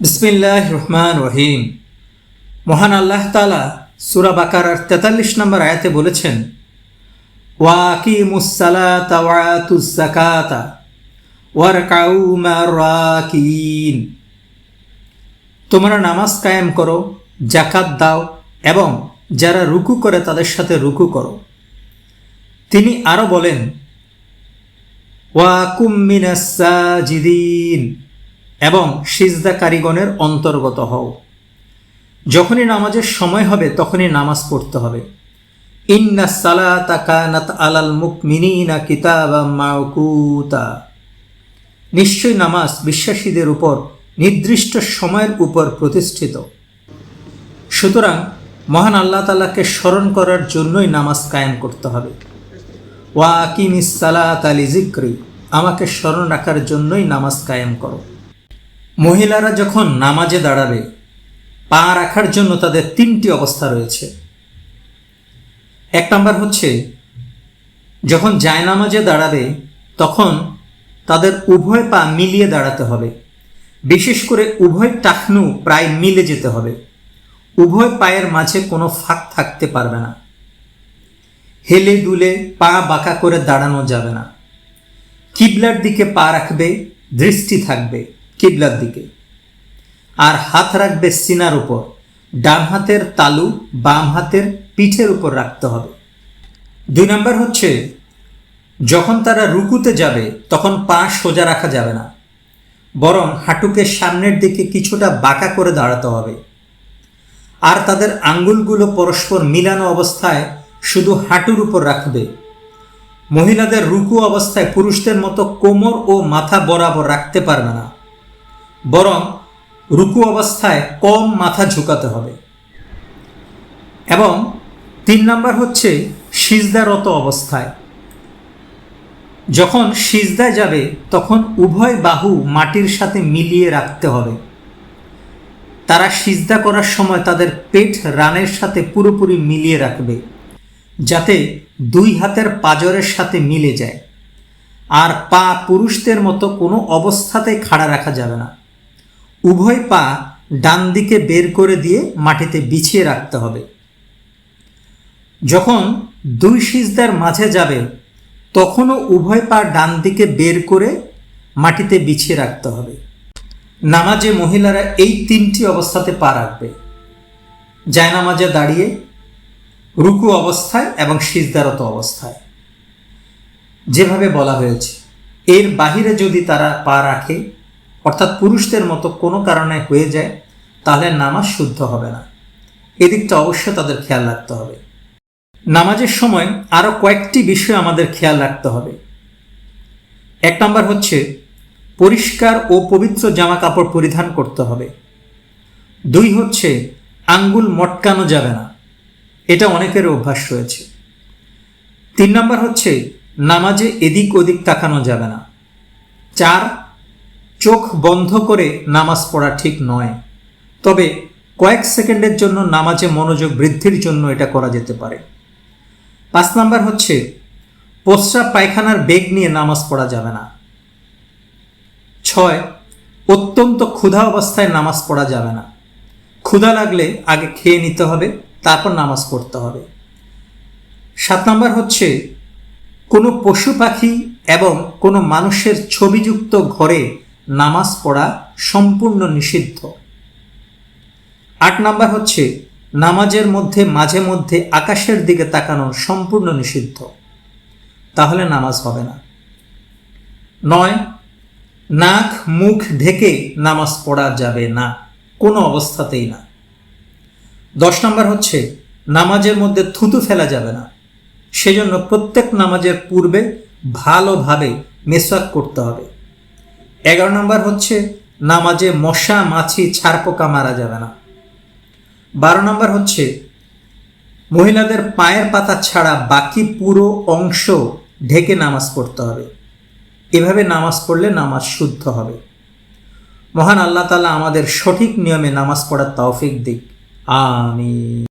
বিসমিল্লাহ রহমান রহিম মহান আল্লাহ তালা সুরা বাকার তেতাল্লিশ নম্বর আয়াতে বলেছেন ওয়াকি মুসালাতা ওয়ার তোমরা নামাজ কায়েম করো জাকাত দাও এবং যারা রুকু করে তাদের সাথে রুকু করো। তিনি আরও বলেন ওয়াকুমিনাসাজিদিন এবং সিজদা কারিগণের অন্তর্গত হও। যখনই নামাজের সময় হবে, তখনই নামাজ পড়তে হবে। ইন্না সালাতা কানাত আলাল মুকমিনিনা কিতাবা মাউকুতা নিশ্চয় নামাজ বিশ্বাসীদের উপর, নির্দিষ্ট সময়ের উপর প্রতিষ্ঠিত। সুতরাং মহান আল্লাহ তালাকে স্মরণ করার জন্যই নামাজ কায়েম করতে হবে। ওয়া আকিমিস সালাত আলি জিক্রি আমাকে স্মরণ রাখার জন্যই নামাজ কায়েম করো। মহিলারা যখন নামাজে দাঁড়াবে, পা রাখার জন্য তাদের তিনটি অবস্থা রয়েছে। এক নম্বর হচ্ছে, যখন জায়নামাজে দাঁড়াবে, তখন তাদের উভয় পা মিলিয়ে দাঁড়াতে হবে। বিশেষ করে উভয় টাকনু প্রায় মিলে যেতে হবে। উভয় পায়ের মাঝে কোনো ফাঁক থাকতে পারবে না। হেলে দুলে পা বাঁকা করে দাঁড়ানো যাবে না। কিবলার দিকে পা রাখবে, দৃষ্টি থাকবে। কিবলার দিকে। আর হাত রাখবে সিনার উপর। ডান হাতের তালু বাম হাতের পিঠের উপর রাখতে হবে। দুই নম্বর হচ্ছে, যখন তারা রুকুতে যাবে, তখন পা সোজা রাখা যাবে না। বরং হাঁটুকে সামনের দিকে কিছুটা বাঁকা করে দাঁড়াতে হবে। আর তাদের আঙ্গুলগুলো পরস্পর মিলানো অবস্থায় শুধু হাঁটুর উপর রাখবে। মহিলাদের রুকু অবস্থায় পুরুষদের মতো কোমর ও মাথা বরাবর রাখতে পারবে না। বরং রুকু অবস্থায় কম মাথা ঝুঁকাতে হবে। এবং তিন নাম্বার হচ্ছে সিজদারত অবস্থায়। যখন সিজদায় যাবে, তখন উভয় বাহু মাটির সাথে মিলিয়ে রাখতে হবে। তারা সিজদা করার সময় তাদের পেট রানের সাথে পুরোপুরি মিলিয়ে রাখবে, যাতে দুই হাতের পাজরের সাথে মিলে যায়। আর পা পুরুষদের মতো কোনো অবস্থাতেই খাড়া রাখা যাবে না। উভয় পা ডান দিকে বের করে দিয়ে মাটিতে বিছিয়ে রাখতে হবে। যখন দুই সিজদার মাঝে যাবে, তখনও উভয় পা ডান দিকে বের করে মাটিতে বিছিয়ে রাখতে হবে। নামাজে মহিলারা এই তিনটি অবস্থাতে পা রাখবে। জায়নামাজে দাঁড়িয়ে রুকু অবস্থায় এবং সিজদারত অবস্থায়। যেভাবে বলা হয়েছে, এর বাহিরে যদি তারা পা রাখে অর্থাৎ পুরুষদের মতো কোনো কারণে হয়ে যায়, তাহলে নামাজ শুদ্ধ হবে না। এদিকটা অবশ্যই তাদের খেয়াল রাখতে হবে। নামাজের সময় আরও কয়েকটি বিষয় আমাদের খেয়াল রাখতে হবে। এক নম্বর হচ্ছে, পরিষ্কার ও পবিত্র জামা কাপড় পরিধান করতে হবে। দুই হচ্ছে, আঙ্গুল মটকানো যাবে না। এটা অনেকের অভ্যাস রয়েছে। তিন নম্বর হচ্ছে, নামাজে এদিক ওদিক তাকানো যাবে না। চার চোখ বন্ধ করে নামাজ পড়া ঠিক নয়। তবে কয়েক সেকেন্ডের জন্য নামাজে মনোযোগ বৃদ্ধির জন্য এটা করা যেতে পারে। পাঁচ নাম্বার হচ্ছে প্রস্রাব পায়খানার বেগ নিয়ে নামাজ পড়া যাবে না। ছয়, অত্যন্ত ক্ষুধা অবস্থায় নামাজ পড়া যাবে না। ক্ষুধা লাগলে আগে খেয়ে নিতে হবে, তারপর নামাজ পড়তে হবে। সাত নাম্বার হচ্ছে, কোনো পশু পাখি এবং কোনো মানুষের ছবিযুক্ত ঘরে নামাজ পড়া সম্পূর্ণ নিষিদ্ধ। আট নাম্বার হচ্ছে, নামাজের মধ্যে মাঝে মধ্যে আকাশের দিকে তাকানো সম্পূর্ণ নিষিদ্ধ। তাহলে নামাজ হবে না। নয়, নাক মুখ ঢেকে নামাজ পড়া যাবে না, কোনো অবস্থাতেই না। দশ নম্বর হচ্ছে, নামাজের মধ্যে থুতু ফেলা যাবে না। সেজন্য প্রত্যেক নামাজের পূর্বে ভালোভাবে মেসওয়াক করতে হবে। এগারো নম্বর হচ্ছে, নামাজে মশা, মাছি ছাড়পোকা মারা যাবে না। বারো নম্বর হচ্ছে, মহিলাদের পায়ের পাতা ছাড়া বাকি পুরো অংশ ঢেকে নামাজ পড়তে হবে। এভাবে নামাজ পড়লে নামাজ শুদ্ধ হবে। মহান আল্লাহ তালা আমাদের সঠিক নিয়মে নামাজ পড়ার তৌফিক দিক। আমি